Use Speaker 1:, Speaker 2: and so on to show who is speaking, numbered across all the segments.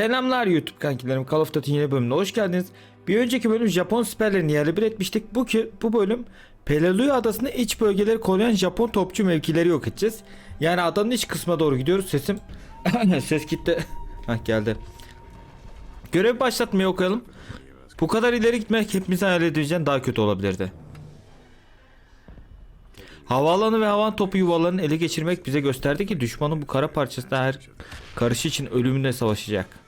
Speaker 1: Selamlar YouTube kankilerim Call of Duty yeni bölümüne hoş geldiniz. Bir önceki bölüm Japon siperlerini yerle bir etmiştik. Bu, ki, bu bölüm Peleliu adasında iç bölgeleri koruyan Japon topçu mevkileri yok edeceğiz. Yani adanın iç kısmına doğru gidiyoruz. Sesim ses gitti. Hah geldi. Görev başlatmayı okuyalım. Bu kadar ileri gitmek hepimizin hayal edeceğinden daha kötü olabilirdi. Havaalanı ve havan topu yuvalarını ele geçirmek bize gösterdi ki düşmanın bu kara parçasında her karışı için ölümüne savaşacak.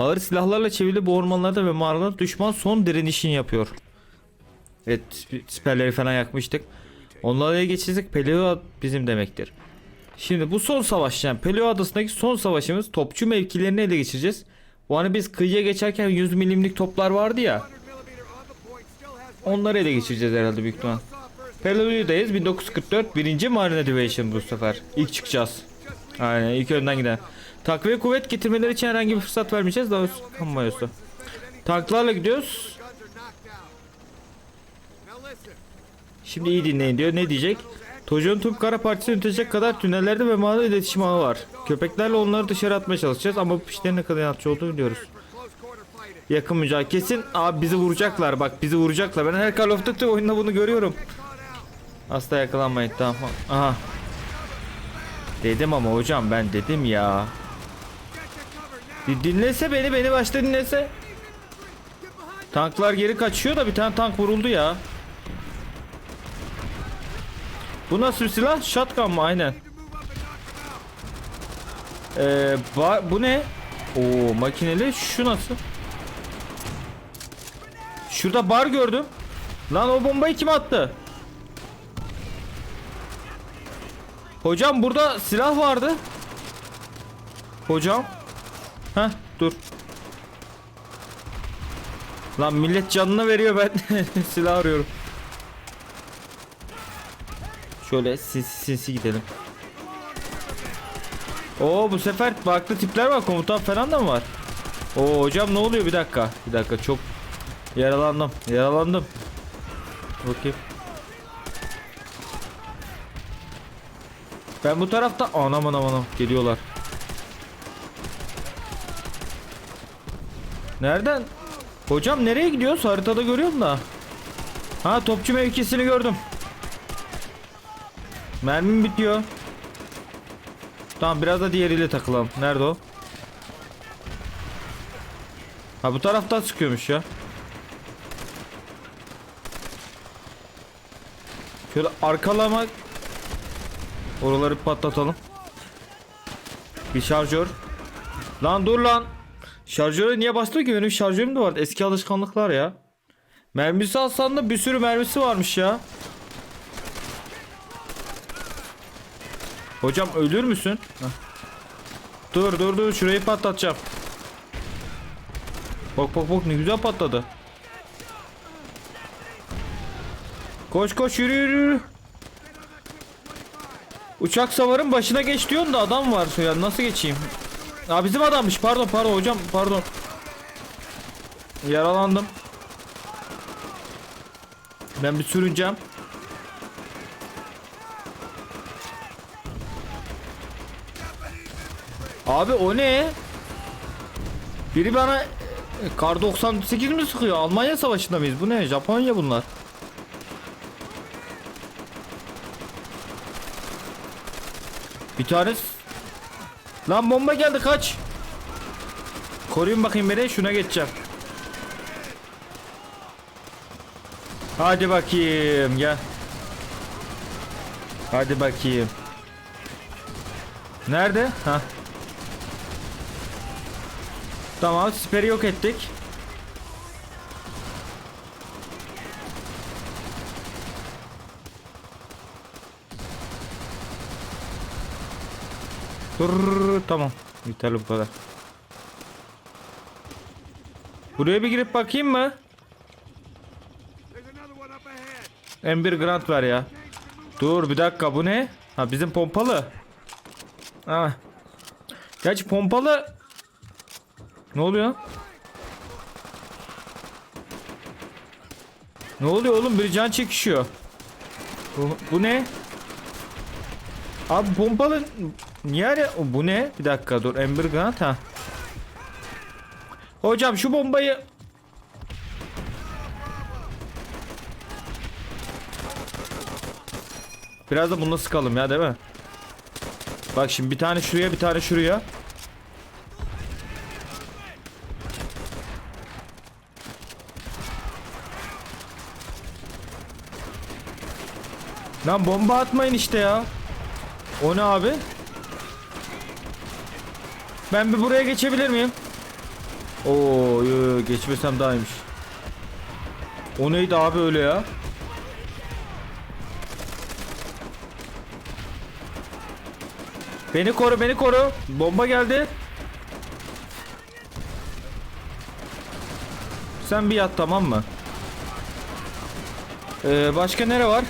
Speaker 1: Ağır silahlarla çevrili bu ormanlarda ve mağaralarda düşman son direnişini yapıyor. Evet siperleri falan yakmıştık. Onları ele geçirsek Peleo bizim demektir. Şimdi bu son savaş yani Peleo adasındaki son savaşımız topçu mevkilerini ele geçireceğiz. Bu hani biz kıyıya geçerken 100 milimlik toplar vardı ya. Onları ele geçireceğiz herhalde büyük ihtimal. Pelo'dayız 1944 birinci Marine Division bu sefer. İlk çıkacağız. Aynen ilk önden giden. Takviye kuvvet getirmeleri için herhangi bir fırsat vermeyeceğiz. Daha doğrusu kamuoyusu. Tanklarla gidiyoruz. Şimdi iyi dinleyin diyor. Ne diyecek? Tojo'nun tüm kara parçasını yönetecek kadar tünellerde ve mağara iletişim ağı var. Köpeklerle onları dışarı atmaya çalışacağız ama bu işlerin ne kadar inatçı olduğunu biliyoruz. Yakın mücadele kesin. Abi bizi vuracaklar bak bizi vuracaklar. Ben her Call of Duty oyununda bunu görüyorum. Asla yakalanmayın tamam. Aha. Dedim ama hocam ben dedim ya. Dinlese beni beni başta dinlese. Tanklar geri kaçıyor da bir tane tank vuruldu ya. Bu nasıl bir silah? Shotgun mı? Aynen. Ee, bu ne? Oo makineli. Şu nasıl? Şurada bar gördüm. Lan o bombayı kim attı? Hocam burada silah vardı. Hocam. Heh dur. Lan millet canını veriyor ben silah arıyorum. Şöyle sinsi sinsi gidelim. Oo bu sefer farklı tipler var. Komutan falan da mı var? Oo hocam ne oluyor bir dakika. Bir dakika çok yaralandım. Yaralandım. Bakayım. Ben bu tarafta anam anam anam geliyorlar. Nereden? Hocam nereye gidiyoruz? Haritada görüyorum da. Ha topçu mevkisini gördüm. Mermim bitiyor. Tamam biraz da diğeriyle takılalım. Nerede o? Ha bu taraftan sıkıyormuş ya. Şöyle arkalamak Oraları patlatalım. Bir şarjör. Lan dur lan. Şarjöre niye bastı ki? Benim şarjörüm de vardı. Eski alışkanlıklar ya. Mermisi alsan da bir sürü mermisi varmış ya. Hocam ölür müsün? Heh. Dur dur dur şurayı patlatacağım. Bak bak bak ne güzel patladı. Koş koş yürü yürü. yürü. Uçak savarın başına geç diyorsun da adam var ya nasıl geçeyim? Aa bizim adammış pardon pardon hocam pardon. Yaralandım. Ben bir sürüneceğim. Abi o ne? Biri bana e, Kar 98 mi sıkıyor? Almanya savaşında mıyız? Bu ne? Japonya bunlar. Bir tanesi Lan bomba geldi kaç. Koruyun bakayım beni şuna geçeceğim. Hadi bakayım gel. Hadi bakayım. Nerede? Ha. Tamam siperi yok ettik Dur tamam. Yeterli bu kadar. Buraya bir girip bakayım mı? M1 Grant ver ya. Dur bir dakika bu ne? Ha bizim pompalı. Ha. Gerçi pompalı. Ne oluyor? Ne oluyor oğlum? Bir can çekişiyor. Bu, bu ne? Abi pompalı niye öyle- Bu ne? Bir dakika dur. Ember Grant ha. Hocam şu bombayı Biraz da bununla sıkalım ya değil mi? Bak şimdi bir tane şuraya bir tane şuraya. Lan bomba atmayın işte ya. O ne abi? Ben bir buraya geçebilir miyim? Oo geçmesem daha iyiymiş. O neydi abi öyle ya? Beni koru beni koru. Bomba geldi. Sen bir yat tamam mı? Ee, başka nere var?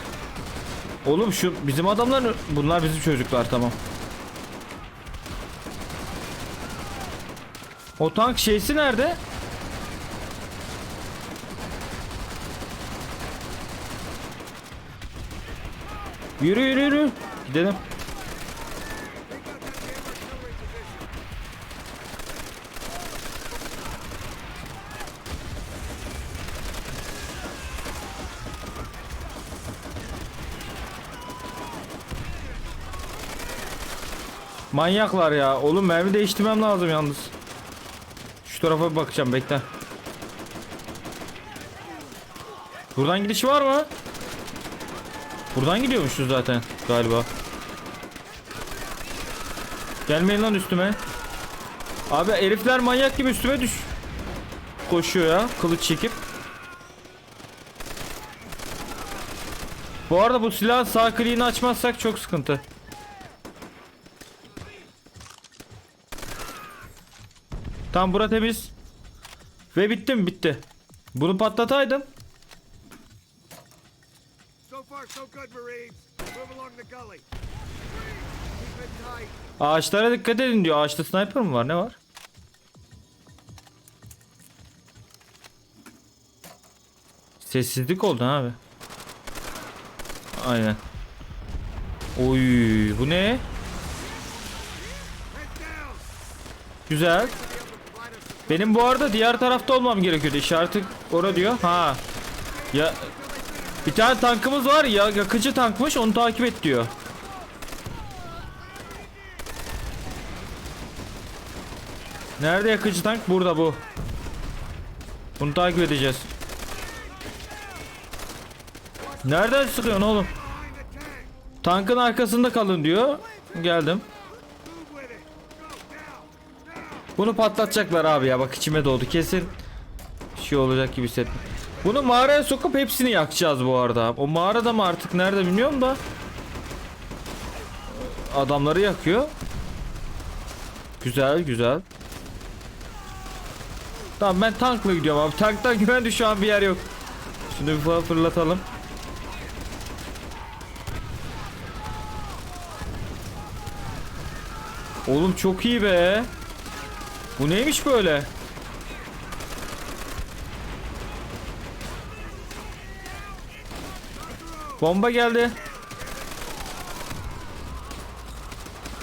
Speaker 1: Oğlum şu bizim adamlar bunlar bizim çocuklar tamam. O tank şeysi nerede? Yürü yürü yürü. Gidelim. Manyaklar ya. Oğlum mermi değiştirmem lazım yalnız. Şu tarafa bir bakacağım bekle. Buradan gidiş var mı? Buradan gidiyormuşuz zaten galiba. Gelmeyin lan üstüme. Abi herifler manyak gibi üstüme düş. Koşuyor ya kılıç çekip. Bu arada bu silahın sağ kliğini açmazsak çok sıkıntı. Tam bura temiz. Ve bitti mi? Bitti. Bunu patlataydım. Ağaçlara dikkat edin diyor. Ağaçta sniper mı var? Ne var? Sessizlik oldu abi. Aynen. Oy, bu ne? Güzel. Benim bu arada diğer tarafta olmam gerekiyordu. İşareti orada diyor. Ha. Ya bir tane tankımız var ya yakıcı tankmış onu takip et diyor. Nerede yakıcı tank? Burada bu. Bunu takip edeceğiz. Nereden sıkıyorsun oğlum? Tankın arkasında kalın diyor. Geldim. Bunu patlatacaklar abi ya bak içime doğdu kesin şey olacak gibi hissettim. Bunu mağaraya sokup hepsini yakacağız bu arada. O mağarada mı artık nerede bilmiyorum da. Adamları yakıyor. Güzel güzel. Tamam ben tankla gidiyorum abi. Tanktan güvenli şu an bir yer yok. Şunu bir falan fırlatalım. Oğlum çok iyi be. Bu neymiş böyle? Bomba geldi.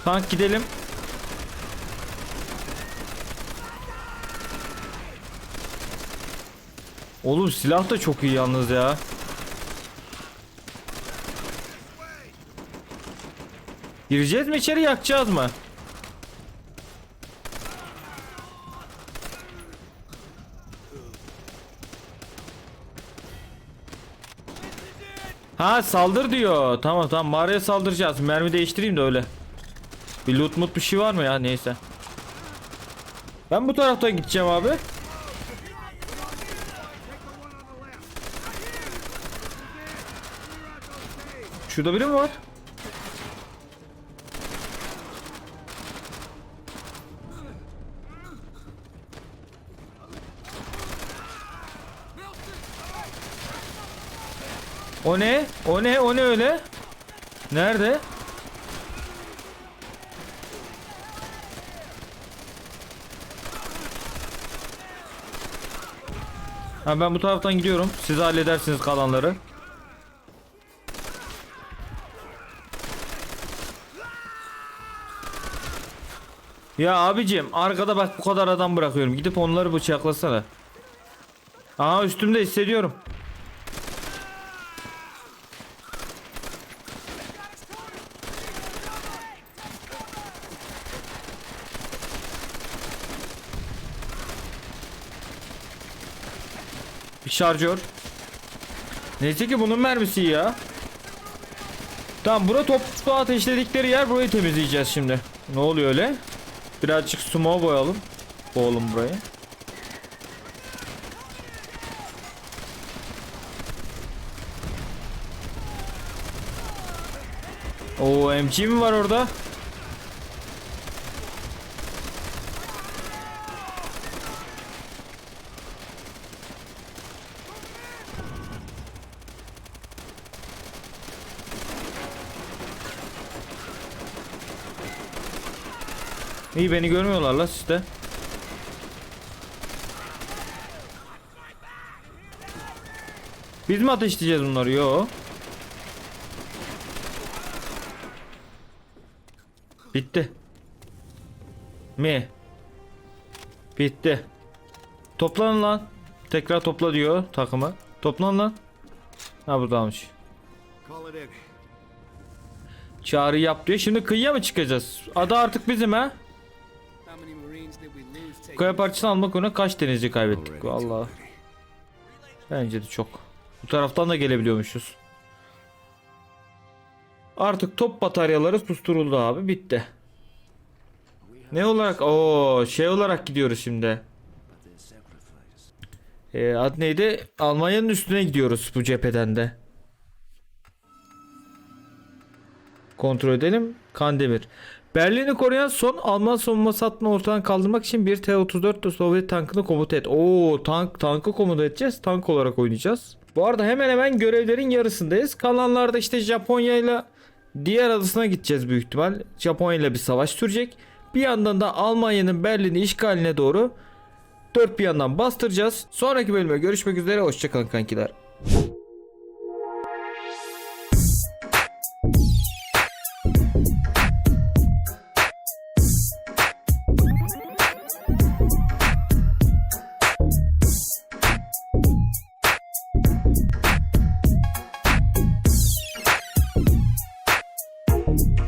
Speaker 1: Tank gidelim. Oğlum silah da çok iyi yalnız ya. Gireceğiz mi içeri yakacağız mı? Ha saldır diyor. Tamam tamam mağaraya saldıracağız. Mermi değiştireyim de öyle. Bir loot mut bir şey var mı ya neyse. Ben bu taraftan gideceğim abi. Şurada biri mi var? O ne? O ne? O ne öyle? Nerede? Ha ben bu taraftan gidiyorum. Siz halledersiniz kalanları. Ya abicim arkada bak bu kadar adam bırakıyorum. Gidip onları bıçaklasana. Aha üstümde hissediyorum. Bir şarjör. Neyse ki bunun mermisi ya. Tamam bura toplu ateşledikleri yer burayı temizleyeceğiz şimdi. Ne oluyor öyle? Birazcık sumo boyalım. Boğalım burayı. Oo MG mi var orada? İyi beni görmüyorlar la sizde. Biz mi ateşleyeceğiz bunları? Yo. Bitti. Mi? Bitti. Toplanın lan. Tekrar topla diyor takıma. Toplan lan. Ha buradaymış. Çağrı yap diyor. Şimdi kıyıya mı çıkacağız? Ada artık bizim ha. Kaya parçasını almak uğruna kaç denizci kaybettik?
Speaker 2: Many.
Speaker 1: Bence de çok. Bu taraftan da gelebiliyormuşuz. Artık top bataryaları susturuldu abi. Bitti. Ne olarak? Oo, şey olarak gidiyoruz şimdi. Ee, ad neydi? Almanya'nın üstüne gidiyoruz bu cepheden de. Kontrol edelim. Kandemir. Berlin'i koruyan son Alman savunması hattını ortadan kaldırmak için bir T-34 de Sovyet tankını komuta et. Oo tank tankı komuta edeceğiz. Tank olarak oynayacağız. Bu arada hemen hemen görevlerin yarısındayız. Kalanlarda işte Japonya ile diğer adasına gideceğiz büyük ihtimal. Japonya ile bir savaş sürecek. Bir yandan da Almanya'nın Berlin'i işgaline doğru dört bir yandan bastıracağız. Sonraki bölüme görüşmek üzere. Hoşçakalın kankiler.